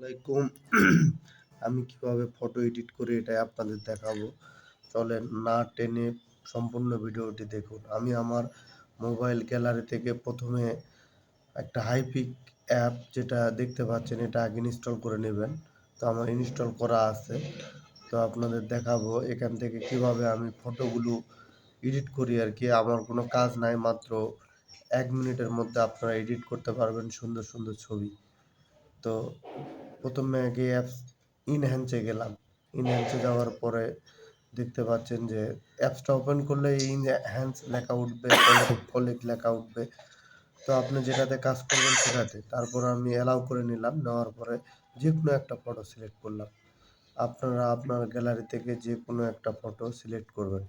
আলাইকুম। আমি কীভাবে ফটো এডিট করি এটাই আপনাদের দেখাবো। চলেন না টেনে সম্পূর্ণ ভিডিওটি দেখুন। আমি আমার মোবাইল গ্যালারি থেকে প্রথমে একটা হাইপিক অ্যাপ যেটা দেখতে পাচ্ছেন, এটা আগে ইনস্টল করে নেবেন। তো আমার ইনস্টল করা আছে। তো আপনাদের দেখাবো এখান থেকে কীভাবে আমি ফটোগুলো এডিট করি আর কি। আমার কোনো কাজ নাই, মাত্র এক মিনিটের মধ্যে আপনারা এডিট করতে পারবেন সুন্দর সুন্দর ছবি। তো প্রথমে আগে অ্যাপস ইনহ্যান্সে গেলাম। ইনহ্যান্সে যাওয়ার পরে দেখতে পাচ্ছেন যে অ্যাপসটা ওপেন করলে ইনহ্যান্স লেখা উঠবে কলিক লেখা উঠবে। তো আপনি যেটাতে কাজ করবেন সেটাতে। তারপর আমি অ্যালাউ করে নিলাম। নেওয়ার পরে যে কোনো একটা ফটো সিলেক্ট করলাম। আপনারা আপনার গ্যালারি থেকে যে কোনো একটা ফটো সিলেক্ট করবেন।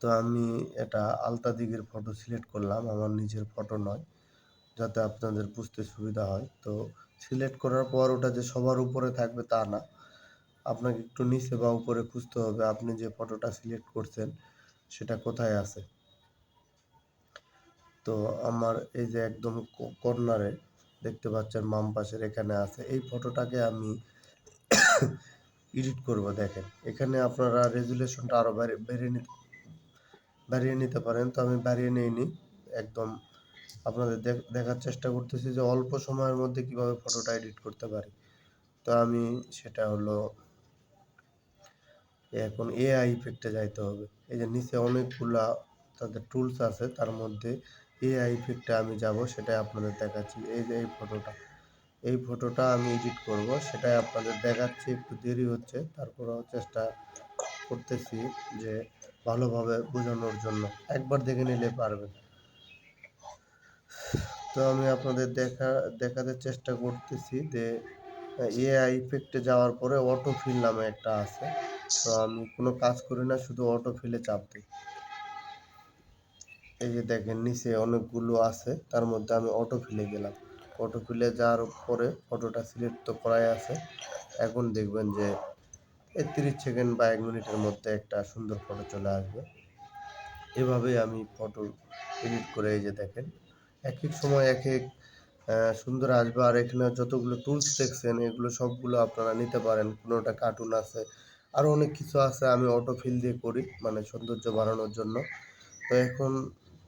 তো আমি এটা আলতা দিঘির ফটো সিলেক্ট করলাম। আমার নিজের ফটো নয়। যাতে আপনাদের বুঝতে সুবিধা হয়। তো সিলেক্ট করার পর ওটা যে সবার উপরে থাকবে তা না। আপনাকে একটু নিচে বা উপরে খুঁজতে হবে। আপনি যে ফটোটা সিলেক্ট করছেন, সেটা কোথায় আছে? তো আমার এই যে একদম কর্নারে দেখতে পাচ্ছেন বাম পাশের এখানে আছে। এই ফটোটাকে আমি এডিট করব, দেখেন। এখানে আপনারা রেজুলেশনটা আরও বেড়ে নিতে বাড়িয়ে নিতে পারেন। তো আমি বাড়িয়ে নিইনি। একদম আপনাদের দেখার চেষ্টা করতেছি যে অল্প সময়ের মধ্যে কীভাবে ফটোটা এডিট করতে পারি। তো আমি সেটা হলো এখন এআই ইফেক্টে যাইতে হবে। এই যে নিচে অনেকগুলা তাদের টুলস আছে, তার মধ্যে এআই ইফেক্টে আমি যাব, সেটাই আপনাদের দেখাচ্ছি। এই যে এই ফটোটা এই ফটোটা আমি এডিট করব, সেটাই আপনাদের দেখাচ্ছি, একটু দেরি হচ্ছে, তারপরেও চেষ্টা করতেছি যে ভালোভাবে বোঝানোর জন্য। একবার দেখে নিলে পারবেন। তো আমি আপনাদের দেখা, দেখাতে চেষ্টা করতেছি যে এআই ইফেক্টে যাওয়ার পরে অটো ফিল নামে একটা আছে। তো আমি কোনো কাজ করি না, শুধু অটো ফিলে চাপ দিই। এই যে দেখেন, নিচে অনেকগুলো আছে, তার মধ্যে আমি অটো ফিলে গেলাম। অটো ফিলে যাওয়ার পরে ফটোটা সিলেক্ট তো করাই আছে। এখন দেখবেন যে, এই তিরিশ সেকেন্ড বা এক মিনিটের মধ্যে একটা সুন্দর ফটো চলে আসবে। এভাবেই আমি ফটো এডিট করে এই যে দেখেন এক এক সময় এক এক সুন্দর আসবে। আর এখানে যতগুলো টুলস দেখছেন, এগুলো সবগুলো আপনারা নিতে পারেন। কোনোটা কার্টুন আছে। আরও অনেক কিছু আছে, আমি অটো ফিল দিয়ে করি মানে সৌন্দর্য বাড়ানোর জন্য। তো এখন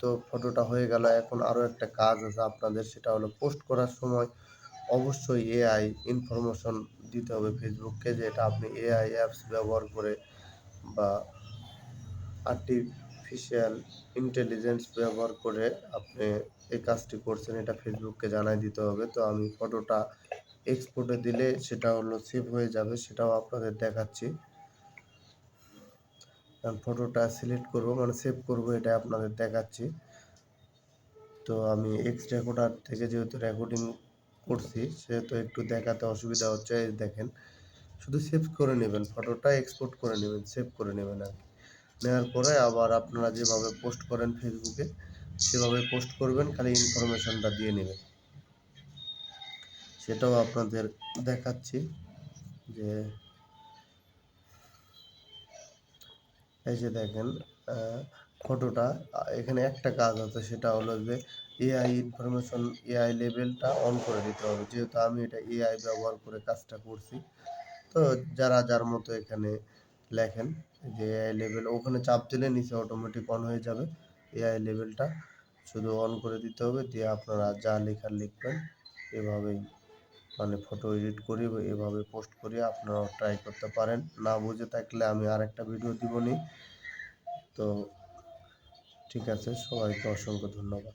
তো ফটোটা হয়ে গেল। এখন আরও একটা কাজ আছে আপনাদের, সেটা হলো পোস্ট করার সময় অবশ্যই এআই ইনফরমেশন দিতে হবে ফেসবুককে যে এটা আপনি এআই অ্যাপস ব্যবহার করে বা আর্টিফিশিয়াল ইন্টেলিজেন্স ব্যবহার করে আপনি এই কাজটি করছেন, এটা ফেসবুককে জানাই দিতে হবে। তো আমি ফটোটা এক্সপোর্টে দিলে সেটা হলো সেভ হয়ে যাবে, সেটাও আপনাদের দেখাচ্ছি। ফটোটা সিলেক্ট করব মানে সেভ করব এটা আপনাদের দেখাচ্ছি। তো আমি এক্স রেকর্ডার থেকে যেহেতু রেকর্ডিং করছি, সেহেতু একটু দেখাতে অসুবিধা হচ্ছে দেখেন। শুধু সেভ করে নেবেন ফটোটা এক্সপোর্ট করে নেবেন সেভ করে নেবেন আর নেওয়ার পরে আবার আপনারা যেভাবে পোস্ট করেন ফেসবুকে সেভাবে পোস্ট করবেন, খালি ইনফরমেশনটা দিয়ে নেবেন। সেটাও আপনাদের দেখাচ্ছি যে, এই যে দেখেন ফটোটা এখানে একটা কাজ আছে, সেটা হলো যে এআই ইনফরমেশন এআই লেভেলটা অন করে দিতে হবে। যেহেতু আমি এটা এআই ব্যবহার করে কাজটা করছি, তো যারা যার মতো এখানে লেখেন যে এআই লেভেল ওখানে চাপ দিলে নিচে অটোমেটিক অন হয়ে যাবে। এআই লেভেলটা শুধু অন করে দিতে হবে, দিয়ে আপনারা যা লেখার লিখবেন, এভাবেই মানে ফটো এডিট করি এভাবে পোস্ট করি আপনারাও ট্রাই করতে পারেন। না বুঝে থাকলে আমি আরেকটা ভিডিও দিব নি। তো ঠিক আছে, সবাইকে অসংখ্য ধন্যবাদ।